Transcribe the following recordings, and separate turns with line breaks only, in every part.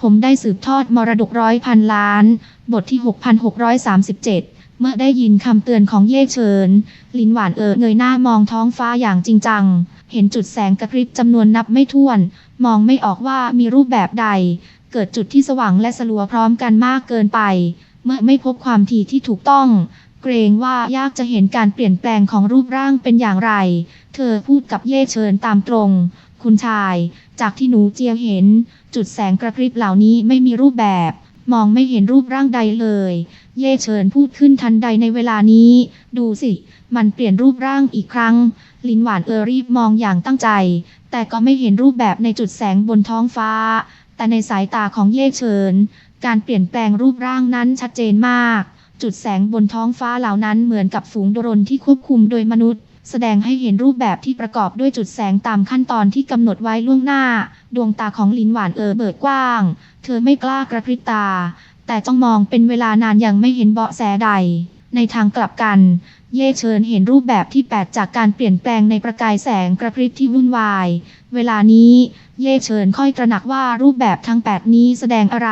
ผมได้สืบทอดมรดกร้อยพันล้าน บทที่ 6637 เมื่อได้ยินคำเตือนของเย่เฉิน ลินหวานเอ๋อเงยหน้ามองท้องฟ้าอย่างจริงจัง เห็นจุดแสงกระพริบจำนวนนับไม่ถ้วน มองไม่ออกว่ามีรูปแบบใด เกิดจุดที่สว่างและสลัวพร้อมกันมากเกินไป เมื่อไม่พบความถี่ที่ถูกต้อง เกรงว่ายากจะเห็นการเปลี่ยนแปลงของรูปร่างเป็นอย่างไร เธอพูดกับเย่เฉินตามตรง คุณชาย จากที่หนูเจียเห็น จุดแสงกระพริบเหล่านี้ไม่มีรูปแบบ มองไม่เห็นรูปร่างใดเลย เย่เฉินพูดขึ้นทันใดในเวลานี้ ดูสิ มันเปลี่ยนรูปร่างอีกครั้ง ลินหวานเออรีบมองอย่างตั้งใจ แต่ก็ไม่เห็นรูปแบบในจุดแสงบนท้องฟ้า แต่ในสายตาของเย่เฉินการเปลี่ยนแปลงรูปร่างนั้นชัดเจนมาก จุดแสงบนท้องฟ้าเหล่านั้นเหมือนกับฝูงโดรนที่ควบคุมโดยมนุษย์ แสดงให้เห็นรูปแบบที่ประกอบด้วยจุดแสงตามขั้นตอนที่กำหนดไว้ล่วงหน้า ดวงตาของลินหวานเออเบิดกว้าง เธอไม่กล้ากระพริบตา แต่จ้องมองเป็นเวลานานยังไม่เห็นเบาะแสใด ในทางกลับกัน เย่เชิญเห็นรูปแบบที่แปลกจากการเปลี่ยนแปลงในประกายแสงกระพริบที่วุ่นวาย เวลานี้เย่เชิญค่อยตระหนักว่ารูปแบบทั้ง 8 นี้แสดงอะไร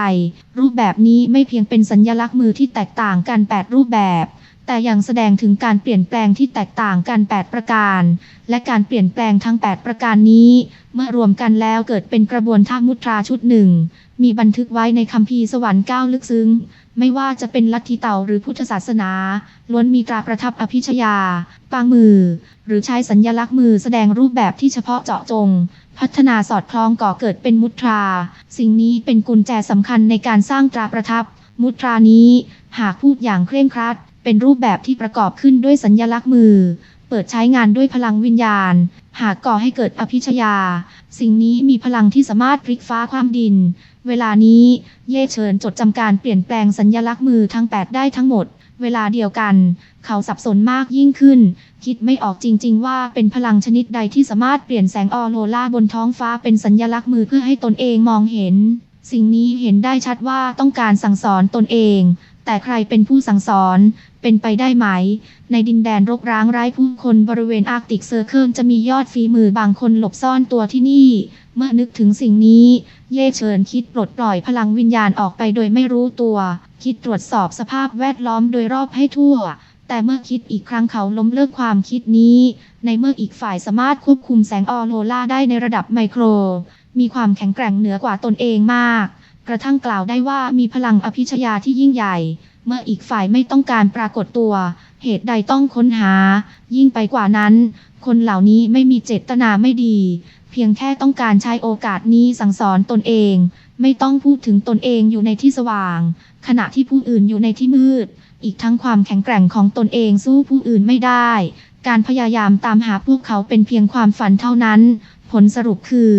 รูปแบบนี้ไม่เพียงเป็นสัญญลักษณ์มือที่แตกต่างกัน 8 รูปแบบ แต่ยังแสดงถึงการเปลี่ยนแปลงที่แตกต่างกัน 8 ประการ และการเปลี่ยนแปลงทั้ง 8 ประการนี้ เมื่อรวมกันแล้วเกิดเป็นกระบวนท่ามุตราชุดหนึ่ง มีบันทึกไว้ในคัมภีร์สวรรค์ก้าวลึกซึ้ง ไม่ว่าจะเป็นลัทธิเต่าหรือพุทธศาสนา ล้วนมีตราประทับอภิชยา ปางมือ หรือใช้สัญญลักษณ์มือแสดงรูปแบบที่เฉพาะเจาะจง พัฒนาสอดคล้องก่อเกิดเป็นมุตรา สิ่งนี้เป็นกุญแจสำคัญในการสร้างตราประทับ มุตรานี้ หากพูดอย่างเคร่งครัด เป็นรูปแบบที่ประกอบขึ้นด้วยสัญญลักษณ์มือ เปิดใช้งานด้วยพลังวิญญาณ หากก่อให้เกิดอภิชยา สิ่งนี้มีพลังที่สามารถพลิกฟ้าความดิน เวลานี้ เย่เฉินจดจำการเปลี่ยนแปลงสัญญลักษณ์มือทั้ง 8 ได้ทั้งหมด เวลาเดียวกัน เขาสับสนมากยิ่งขึ้น คิดไม่ออกจริง ๆ ว่าเป็นพลังชนิดใดที่สามารถเปลี่ยนแสงออโรราบนท้องฟ้าเป็นสัญญลักษณ์มือเพื่อให้ตนเองมองเห็นสิ่งนี้เห็นได้ชัดว่าต้องการสั่งสอนตนเอง แต่ใครเป็นผู้สั่งสอน เป็นไปได้ไหม ในดินแดนรกร้างไร้ผู้คนบริเวณอาร์กติกเซอร์เคิลจะมียอดฝีมือบางคนหลบซ่อนตัวที่นี่ เมื่อนึกถึงสิ่งนี้ เย่เฉินคิดปลดปล่อยพลังวิญญาณออกไปโดยไม่รู้ตัว คิดตรวจสอบสภาพแวดล้อมโดยรอบให้ทั่วแต่เมื่อคิดอีกครั้งเขาล้มเลิกความคิดนี้ ในเมื่ออีกฝ่ายสามารถควบคุมแสงออโรราได้ในระดับไมโคร มีความแข็งแกร่งเหนือกว่าตนเองมาก กระทั่งกล่าวได้ว่ามีพลังอภิชญาที่ยิ่งใหญ่ เมื่ออีกฝ่ายไม่ต้องการปรากฏตัว เหตุใดต้องค้นหา ยิ่งไปกว่านั้น คนเหล่านี้ไม่มีเจตนาไม่ดี เพียงแค่ต้องการใช้โอกาสนี้สั่งสอนตนเอง ไม่ต้องพูดถึงตนเองอยู่ในที่สว่าง ขณะที่ผู้อื่นอยู่ในที่มืด อีกทั้งความแข็งแกร่งของตนเองสู้ผู้อื่นไม่ได้ การพยายามตามหาพวกเขาเป็นเพียงความฝันเท่านั้น ผลสรุปคือ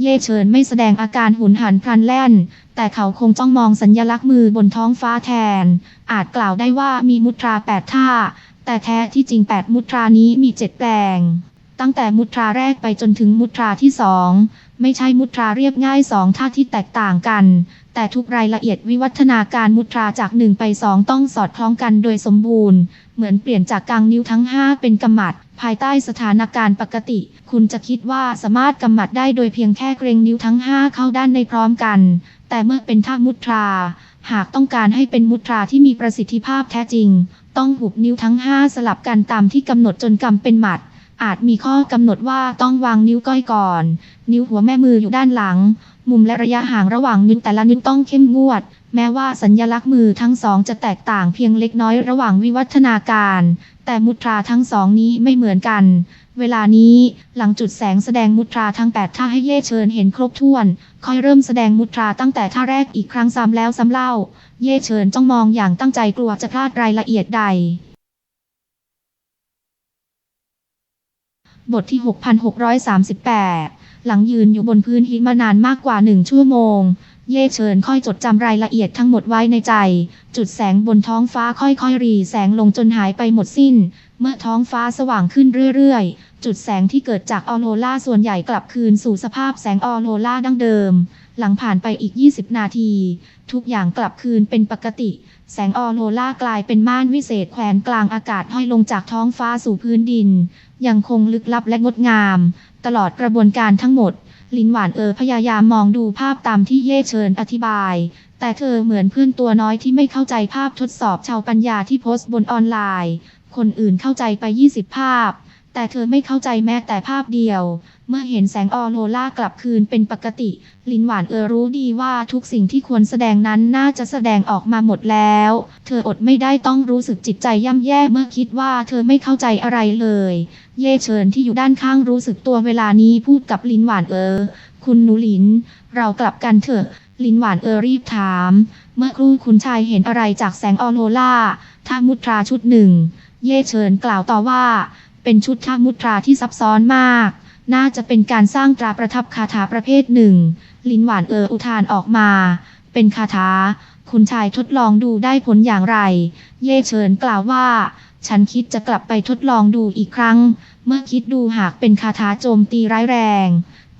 เย่เฉินไม่แสดงอาการหุนหันพลันแล่น แต่เขาคงจ้องมองสัญญลักษณ์มือบนท้องฟ้าแทน อาจกล่าวได้ว่ามีมุตราแปดท่า แต่แท้ที่จริงแปดมุตรานี้มีเจ็ดแปลง ตั้งแต่มุตราแรกไปจนถึงมุตราที่สองไม่ใช่มุตราเรียบง่ายสองท่าที่แตกต่างกัน แต่ทุกรายละเอียดวิวัฒนาการมุตราจากหนึ่งไปสองต้องสอดคล้องกันโดยสมบูรณ์ เหมือนเปลี่ยนจากกลางนิ้วทั้ง5เป็นกำมัด ภายใต้สถานการณ์ปกติ คุณจะคิดว่าสามารถกำมัดได้โดยเพียงแค่เกรงนิ้วทั้ง 5 เข้าด้านในพร้อมกัน แต่เมื่อเป็นท่ามุตรา หากต้องการให้เป็นมุตราที่มีประสิทธิภาพแท้จริง ต้องหุบนิ้วทั้ง 5 สลับกันตามที่กำหนดจนกำเป็นหมัด อาจมีข้อกำหนดว่าต้องวางนิ้วก้อยก่อน นิ้วหัวแม่มืออยู่ด้านหลัง มุมและระยะห่างระหว่างนิ้วแต่ละนิ้วต้องเข้มงวดแม้ว่าสัญญลักษณ์มือทั้งสองจะแตกต่างเพียงเล็กน้อยระหว่างวิวัฒนาการ แต่มุตราทั้งสองนี้ไม่เหมือนกัน เวลานี้หลังจุดแสงแสดงมุตราทั้ง 8 ท่าให้เย่เชิญเห็นครบถ้วน ค่อยเริ่มแสดงมุตราตั้งแต่ท่าแรกอีกครั้งซ้ำแล้วซ้ำเล่า เย่เชิญจ้องมองอย่างตั้งใจกลัวจะพลาดรายละเอียดใด บทที่ 6638 หลังยืนอยู่บนพื้นหินมานานมากกว่าหนึ่งชั่วโมง เย่เชิญค่อยจดจำรายละเอียดทั้งหมดไว้ในใจ จุดแสงบนท้องฟ้าค่อยๆรีแสงลงจนหายไปหมดสิ้น เมื่อท้องฟ้าสว่างขึ้นเรื่อยๆ จุดแสงที่เกิดจากออโรราส่วนใหญ่กลับคืนสู่สภาพแสงออโรราดั้งเดิม หลังผ่านไปอีก 20 นาที ทุกอย่างกลับคืนเป็นปกติ แสงออโรรากลายเป็นม่านวิเศษแขวนกลางอากาศห้อยลงจากท้องฟ้าสู่พื้นดิน ยังคงลึกลับและงดงาม ตลอดกระบวนการทั้งหมด ลินหวานเออพยายามมองดูภาพตามที่เย่เชิญอธิบาย แต่เธอเหมือนเพื่อนตัวน้อยที่ไม่เข้าใจภาพทดสอบชาวปัญญาที่โพสต์บนออนไลน์ คนอื่นเข้าใจไป 20 ภาพ แต่เธอไม่เข้าใจแม้แต่ภาพเดียว เมื่อเห็นแสงออโรล่ากลับคืนเป็นปกติ ลินหวานเออรู้ดีว่าทุกสิ่งที่ควรแสดงนั้นน่าจะแสดงออกมาหมดแล้ว เธออดไม่ได้ต้องรู้สึกจิตใจย่ำแย่เมื่อคิดว่าเธอไม่เข้าใจอะไรเลย เย่เฉินที่อยู่ด้านข้างรู้สึกตัวเวลานี้พูดกับลินหวานเออ คุณหนูลิน เรากลับกันเถอะ ลินหวานเออรีบถาม เมื่อครู่คุณชายเห็นอะไรจากแสงออโรล่าท่ามุตราชุดหนึ่ง เย่เฉินกล่าวต่อว่า เป็นชุดท่ามุตราที่ซับซ้อนมาก น่าจะเป็นการสร้างตราประทับคาถาประเภทหนึ่ง ลินหวานเอออุทานออกมา เป็นคาถา คุณชายทดลองดูได้ผลอย่างไร เย่เฉินกล่าวว่า ฉันคิดจะกลับไปทดลองดูอีกครั้ง เมื่อคิดดูหากเป็นคาถาโจมตีร้ายแรง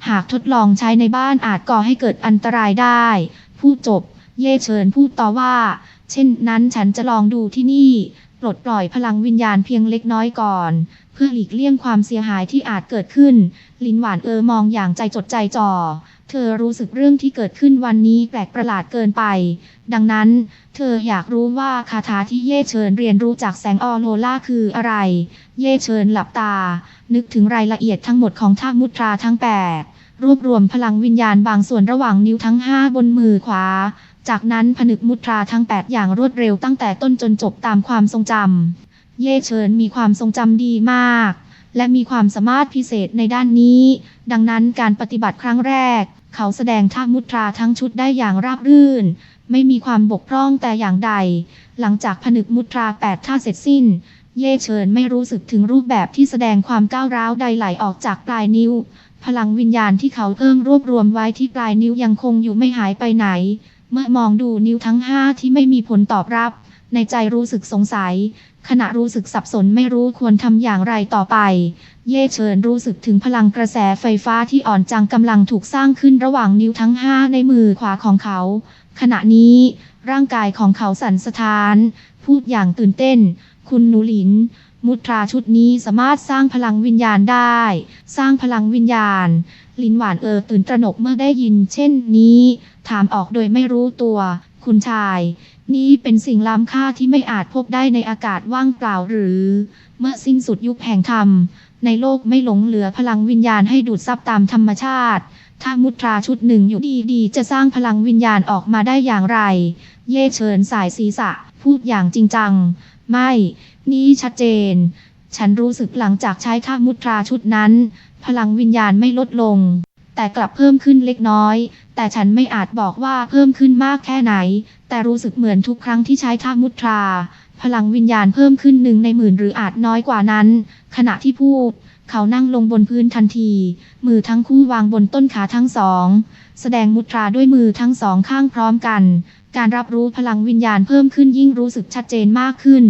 หากทดลองใช้ในบ้านอาจก่อให้เกิดอันตรายได้พูดจบ เย่เฉินพูดต่อว่า เช่นนั้นฉันจะลองดูที่นี่ ปลดปล่อยพลังวิญญาณเพียงเล็กน้อยก่อน เพื่อหลีกเลี่ยงความเสียหายที่อาจเกิดขึ้น ลินหวานเออมองอย่างใจจดใจจ่อ เธอรู้สึกเรื่องที่เกิดขึ้นวันนี้แปลกประหลาดเกินไป ดังนั้น เธออยากรู้ว่าคาถาที่เย่เชิญเรียนรู้จากแสงออโรล่าคืออะไร เย่เชิญหลับตา นึกถึงรายละเอียดทั้งหมดของท่ามุตราทั้งแปดรวบรวมพลังวิญญาณบางส่วนระหว่างนิ้วทั้งห้าบนมือขวา จากนั้นผนึกมุตราทั้ง 8 อย่างรวดเร็วตั้งแต่ต้นจนจบตามความทรงจำ เย่เฉินมีความทรงจำดีมาก และมีความสามารถพิเศษในด้านนี้ ดังนั้นการปฏิบัติครั้งแรก เขาแสดงท่ามุตราทั้งชุดได้อย่างราบรื่น ไม่มีความบกพร่องแต่อย่างใด หลังจากผนึกมุตราแปดท่าเสร็จสิ้น เย่เฉินไม่รู้สึกถึงรูปแบบที่แสดงความก้าวร้าวใดไหลออกจากปลายนิ้ว พลังวิญญาณที่เขาเพิ่มรวบรวมไว้ที่ปลายนิ้วยังคงอยู่ไม่หายไปไหน เมื่อมองดูนิ้วทั้งห้าที่ไม่มีผลตอบรับ ในใจรู้สึกสงสัย ขณะรู้สึกสับสนไม่รู้ควรทำอย่างไรต่อไป เย่เฉินรู้สึกถึงพลังกระแสไฟฟ้าที่อ่อนจังกำลังถูกสร้างขึ้นระหว่างนิ้วทั้งห้าในมือขวาของเขา ขณะนี้ร่างกายของเขาสั่นสะท้าน พูดอย่างตื่นเต้น คุณนูหลิน มุตราชุดนี้สามารถสร้างพลังวิญญาณได้ สร้างพลังวิญญาณ ลินหวานเออตื่นตระหนกเมื่อได้ยิน เช่นนี้ ถามออกโดยไม่รู้ตัว คุณชาย นี่เป็นสิ่งล้ำค่าที่ไม่อาจพบได้ในอากาศว่างเปล่าหรือ เมื่อสิ้นสุดยุคแห่งธรรม ในโลกไม่หลงเหลือพลังวิญญาณให้ดูดซับตามธรรมชาติ ถ้ามุตราชุดหนึ่งอยู่ดีๆ จะสร้างพลังวิญญาณออกมาได้อย่างไร เย่เชิญสายศีรษะ พูดอย่างจริงจัง ไม่ นี่ชัดเจน ฉันรู้สึกหลังจากใช้ท่ามุตราชุดนั้น พลังวิญญาณไม่ลดลง แต่กลับเพิ่มขึ้นเล็กน้อย แต่ฉันไม่อาจบอกว่าเพิ่มขึ้นมากแค่ไหน แต่รู้สึกเหมือนทุกครั้งที่ใช้ท่ามุตรา พลังวิญญาณเพิ่มขึ้นหนึ่งในหมื่นหรืออาจน้อยกว่านั้น ขณะที่พูด เขานั่งลงบนพื้นทันที มือทั้งคู่วางบนต้นขาทั้งสองแสดงมุตราด้วยมือทั้งสองข้างพร้อมกัน การรับรู้พลังวิญญาณเพิ่มขึ้นยิ่งรู้สึกชัดเจนมากขึ้น